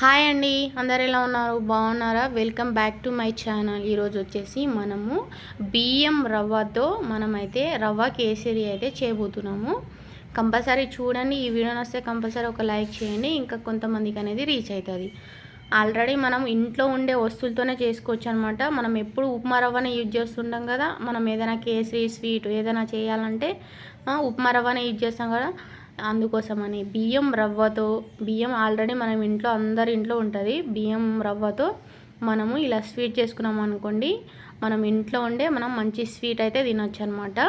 Hi అండి అందరు ఎలా ఉన్నారు? బాగున్నారా? Welcome back to my channel. ఈరోజు వచ్చేసి మనము బియ్యం రవ్వతో మనమైతే రవ్వ కేసరి అయితే చేయబోతున్నాము. కంపల్సరీ చూడండి ఈ వీడియో నస్తే కంపల్సరీ ఒక లైక్ చేయండి ఇంకా కొంతమందికి అనేది రీచ్ అవుతుంది. ఆల్రెడీ మనం ఇంట్లో ఉండే వస్తువులతోనే చేసుకోవచ్చు అనమాట మనం ఎప్పుడు ఉప్మా రవ్వనే యూజ్ చేస్తుంటాం కదా. మనం ఏదైనా కేసరి స్వీట్ ఏదైనా చేయాలంటే ఉప్మా రవ్వనే యూజ్ చేస్తాం కదా. అందుకోసమని బియ్యం రవ్వతో బియ్యం ఆల్రెడీ మనం ఇంట్లో అందరి ఇంట్లో ఉంటుంది. బియ్యం రవ్వతో మనము ఇలా స్వీట్ చేసుకున్నాం అనుకోండి మనం ఇంట్లో ఉండే మనం మంచి స్వీట్ అయితే తినొచ్చు అనమాట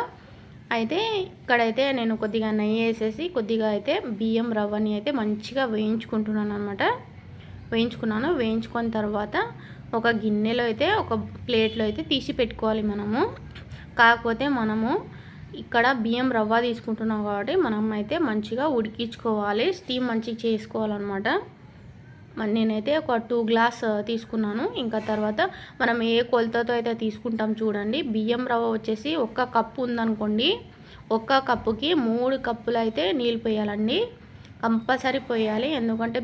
అయితే ఇక్కడైతే నేను కొద్దిగా నెయ్యి వేసేసి కొద్దిగా అయితే బియ్యం రవ్వని అయితే మంచిగా వేయించుకుంటున్నాను అనమాట వేయించుకున్నాను. వేయించుకున్న తర్వాత ఒక గిన్నెలో అయితే ఒక ప్లేట్లో అయితే తీసి పెట్టుకోవాలి మనము. కాకపోతే మనము ఇక్కడ బియ్యం రవ్వ తీసుకుంటున్నాం కాబట్టి మనం అయితే మంచిగా ఉడికించుకోవాలి. స్టీమ్ మంచిగా చేసుకోవాలన్నమాట. నేనైతే ఒక టూ గ్లాస్ uh, తీసుకున్నాను. ఇంకా తర్వాత మనం ఏ కొలతతో అయితే తీసుకుంటాం చూడండి. బియ్యం రవ్వ వచ్చేసి ఒక్క కప్పు ఉందనుకోండి. ఒక్క కప్పుకి మూడు కప్పులు అయితే నీళ్ళు పోయాలండి. కంపల్సరీ పోయాలి. ఎందుకంటే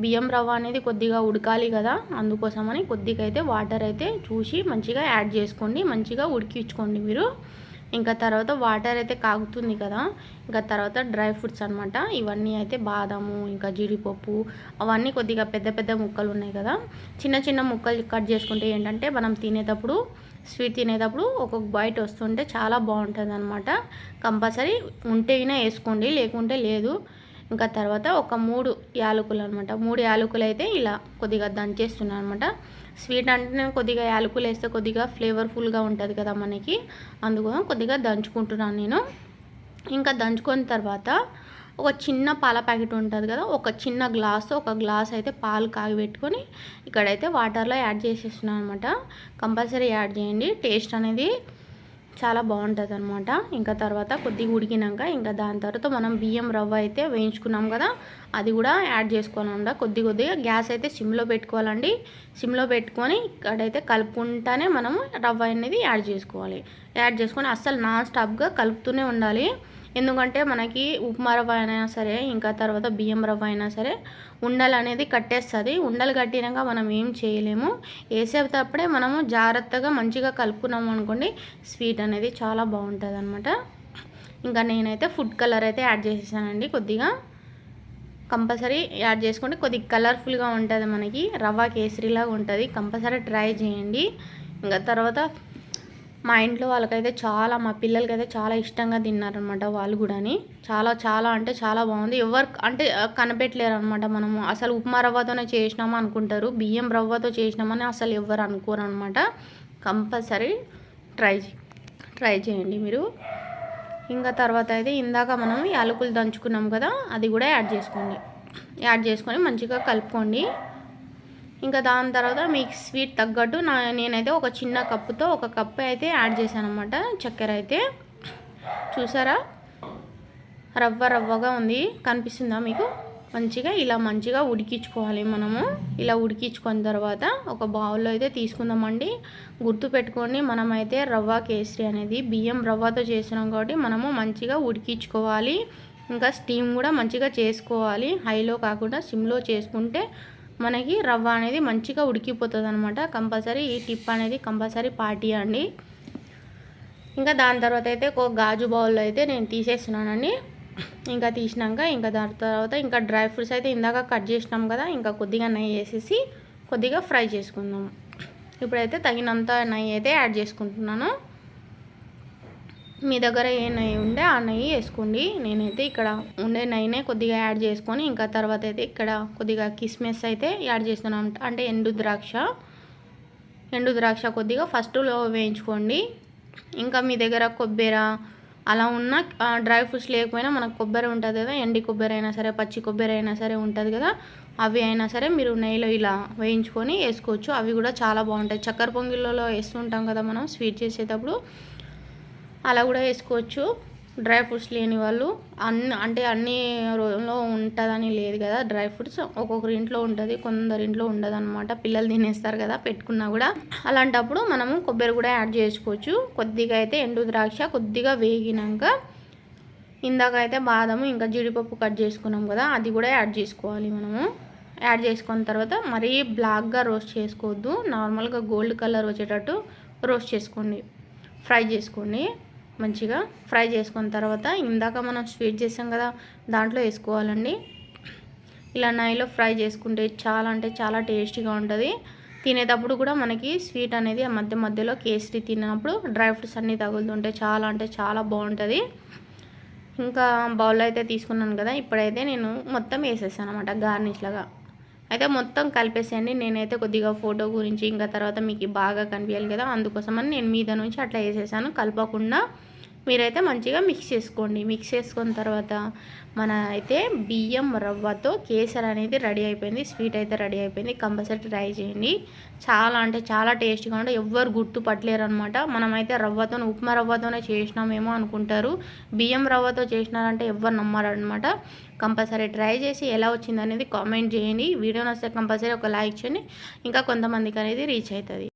బియ్యం రవ్వ అనేది కొద్దిగా ఉడకాలి కదా. అందుకోసమని కొద్దిగా అయితే వాటర్ అయితే చూసి మంచిగా యాడ్ చేసుకోండి. మంచిగా ఉడికించుకోండి మీరు. ఇంకా తర్వాత వాటర్ అయితే కాగుతుంది కదా. ఇంకా తర్వాత డ్రై ఫ్రూట్స్ అనమాట ఇవన్నీ అయితే బాదాము ఇంకా జీడిపప్పు అవన్నీ కొద్దిగా పెద్ద పెద్ద ముక్కలు ఉన్నాయి కదా. చిన్న చిన్న ముక్కలు కట్ చేసుకుంటే ఏంటంటే మనం తినేటప్పుడు స్వీట్ తినేటప్పుడు ఒక బయట వస్తుంటే చాలా బాగుంటుంది అనమాట కంపల్సరీ ఉంటేనే వేసుకోండి లేకుంటే లేదు. ఇంకా తర్వాత ఒక మూడు యాలకులు అనమాట మూడు యాలకులు అయితే ఇలా కొద్దిగా దంచేస్తున్నాను అనమాట స్వీట్ అంటే కొద్దిగా యాలకులు వేస్తే కొద్దిగా ఫ్లేవర్ఫుల్గా ఉంటుంది కదా మనకి. అందుకోసం కొద్దిగా దంచుకుంటున్నాను నేను. ఇంకా దంచుకున్న తర్వాత ఒక చిన్న పాల ప్యాకెట్ ఉంటుంది కదా ఒక చిన్న గ్లాస్ ఒక గ్లాస్ అయితే పాలు కాగబెట్టుకొని ఇక్కడైతే వాటర్లో యాడ్ చేసేస్తున్నాను అనమాట కంపల్సరీ యాడ్ చేయండి. టేస్ట్ అనేది చాలా బాగుంటుంది అనమాట ఇంకా తర్వాత కొద్దిగా ఉడికినాక ఇంకా దాని తర్వాత మనం బియ్యం రవ్వ అయితే వేయించుకున్నాం కదా అది కూడా యాడ్ చేసుకోవాలన్నమాట కొద్ది కొద్దిగా గ్యాస్ అయితే సిమ్లో పెట్టుకోవాలండి. సిమ్లో పెట్టుకొని ఇక్కడైతే కలుపుకుంటానే మనము రవ్వ అనేది యాడ్ చేసుకోవాలి. యాడ్ చేసుకొని అస్సలు నాన్ స్టాప్గా కలుపుతూనే ఉండాలి. ఎందుకంటే మనకి ఉప్మా రవ్వ అయినా సరే ఇంకా తర్వాత బియ్యం రవ్వ అయినా సరే ఉండలు అనేది కట్టేస్తుంది. ఉండలు కట్టినాక మనం ఏం చేయలేము. వేసేటప్పుడే మనము జాగ్రత్తగా మంచిగా కలుపుకున్నాము అనుకోండి స్వీట్ అనేది చాలా బాగుంటుంది అనమాట ఇంకా నేనైతే ఫుడ్ కలర్ అయితే యాడ్ చేసేసానండి కొద్దిగా. కంపల్సరీ యాడ్ చేసుకుంటే కొద్దిగా కలర్ఫుల్గా ఉంటుంది మనకి. రవ్వ కేసరిలాగా ఉంటుంది. కంపల్సరీ ట్రై చేయండి. ఇంకా తర్వాత మా ఇంట్లో వాళ్ళకైతే చాలా మా పిల్లలకైతే చాలా ఇష్టంగా తిన్నారనమాట వాళ్ళు కూడాని. చాలా చాలా అంటే చాలా బాగుంది. ఎవరు అంటే కనిపెట్టలేరు అనమాట మనము. అసలు ఉప్మా రవ్వతోనే చేసినామా అనుకుంటారు. బియ్యం రవ్వతో చేసినామని అసలు ఎవరు అనుకోరు అనమాట కంపల్సరీ ట్రై ట్రై చేయండి మీరు. ఇంకా తర్వాత అయితే ఇందాక మనం యాలకులు దంచుకున్నాం కదా అది కూడా యాడ్ చేసుకోండి. యాడ్ చేసుకొని మంచిగా కలుపుకోండి. ఇంకా దాని తర్వాత మీకు స్వీట్ తగ్గట్టు నా నేనైతే ఒక చిన్న కప్పుతో ఒక కప్పు అయితే యాడ్ చేశాను అనమాట చక్కెర అయితే. చూసారా? రవ్వ రవ్వగా ఉంది. కనిపిస్తుందా మీకు? మంచిగా ఇలా మంచిగా ఉడికించుకోవాలి మనము. ఇలా ఉడికించుకున్న తర్వాత ఒక బౌల్లో అయితే తీసుకుందామండి. గుర్తు పెట్టుకొని మనమైతే రవ్వ కేసరి అనేది బియ్యం రవ్వతో చేసినాం కాబట్టి మనము మంచిగా ఉడికించుకోవాలి. ఇంకా స్టీమ్ కూడా మంచిగా చేసుకోవాలి. హైలో కాకుండా సిమ్లో చేసుకుంటే మనకి రవ్వ అనేది మంచిగా ఉడికిపోతుంది అనమాట కంపల్సరీ ఈ టిప్ అనేది కంపల్సరీ పాటియండి. ఇంకా దాని తర్వాత అయితే ఒక గాజు బౌల్లో అయితే నేను తీసేస్తున్నానండి. ఇంకా తీసినాక ఇంకా దాని తర్వాత ఇంకా డ్రై ఫ్రూట్స్ అయితే ఇందాక కట్ చేసినాం కదా ఇంకా కొద్దిగా నెయ్యి వేసేసి కొద్దిగా ఫ్రై చేసుకుందాం. ఇప్పుడైతే తగినంత నెయ్యి అయితే యాడ్ చేసుకుంటున్నాను. మీ దగ్గర ఏ నెయ్యి ఉండే ఆ నెయ్యి వేసుకోండి. నేనైతే ఇక్కడ ఉండే నెయ్యినే కొద్దిగా యాడ్ చేసుకొని ఇంకా తర్వాత అయితే ఇక్కడ కొద్దిగా కిస్మిస్ అయితే యాడ్ చేస్తున్నాం. అంటే ఎండు ద్రాక్ష. ఎండు ద్రాక్ష కొద్దిగా ఫస్ట్లో వేయించుకోండి. ఇంకా మీ దగ్గర కొబ్బరి అలా ఉన్న డ్రై ఫ్రూట్స్ లేకపోయినా మనకు కొబ్బరి ఉంటుంది కదా ఎండి కొబ్బరి అయినా సరే పచ్చి కొబ్బరి అయినా సరే ఉంటుంది కదా అవి అయినా సరే మీరు నెయ్యిలో ఇలా వేయించుకొని వేసుకోవచ్చు. అవి కూడా చాలా బాగుంటాయి. చక్కెర పొంగిళ్ళలో వేస్తుంటాం కదా మనం స్వీట్ చేసేటప్పుడు. అలా కూడా వేసుకోవచ్చు. డ్రై ఫ్రూట్స్ లేని వాళ్ళు అన్ని అంటే అన్ని రోజుల్లో ఉంటుందని లేదు కదా. డ్రై ఫ్రూట్స్ ఒక్కొక్కరి ఇంట్లో ఉంటుంది కొందరి ఇంట్లో ఉండదు అనమాట పిల్లలు తినేస్తారు కదా పెట్టుకున్నా కూడా. అలాంటప్పుడు మనము కొబ్బరి కూడా యాడ్ చేసుకోవచ్చు. కొద్దిగా అయితే ఎండు ద్రాక్ష కొద్దిగా వేగినాక ఇందాక అయితే బాదము ఇంకా జీడిపప్పు కట్ చేసుకున్నాం కదా అది కూడా యాడ్ చేసుకోవాలి మనము. యాడ్ చేసుకున్న తర్వాత మరీ బ్లాక్గా రోస్ట్ చేసుకోవద్దు. నార్మల్గా గోల్డ్ కలర్ వచ్చేటట్టు రోస్ట్ చేసుకోండి. ఫ్రై చేసుకోండి. మంచిగా ఫ్రై చేసుకున్న తర్వాత ఇందాక మనం స్వీట్ చేసాం కదా దాంట్లో వేసుకోవాలండి. ఇలా నైలో ఫ్రై చేసుకుంటే చాలా అంటే చాలా టేస్టీగా ఉంటుంది. తినేటప్పుడు కూడా మనకి స్వీట్ అనేది ఆ మధ్య మధ్యలో కేసరి తిన్నప్పుడు డ్రై ఫ్రూట్స్ అన్నీ తగులుతుంటే చాలా అంటే చాలా బాగుంటుంది. ఇంకా బౌల్ అయితే తీసుకున్నాను కదా ఇప్పుడైతే నేను మొత్తం వేసేసాను అనమాట గార్నిష్ లాగా. అయితే మొత్తం కలిపేసేయండి నేనైతే కొద్దిగా ఫోటో గురించి ఇంకా తర్వాత మీకు బాగా కనిపించాలి కదా అందుకోసమని నేను మీద నుంచి అట్లా వేసేసాను. కలపకుండా మీరైతే మంచిగా మిక్స్ చేసుకోండి. మిక్స్ చేసుకున్న తర్వాత మన అయితే బియ్యం రవ్వతో కేసర్ అనేది రెడీ అయిపోయింది. స్వీట్ అయితే రెడీ అయిపోయింది. కంపల్సరీ ట్రై చేయండి. చాలా అంటే చాలా టేస్ట్గా ఉంటే ఎవ్వరు గుర్తుపట్టలేరు అనమాట మనమైతే రవ్వతో ఉప్మా రవ్వతోనే చేసినామేమో అనుకుంటారు. బియ్యం రవ్వతో చేసినారంటే ఎవ్వరు నమ్మారనమాట కంపల్సరీ ట్రై చేసి ఎలా వచ్చింది అనేది కామెంట్ చేయండి. వీడియో నచ్చితే కంపల్సరీ ఒక లైక్ చేయండి. ఇంకా కొంతమందికి అనేది రీచ్ అవుతుంది.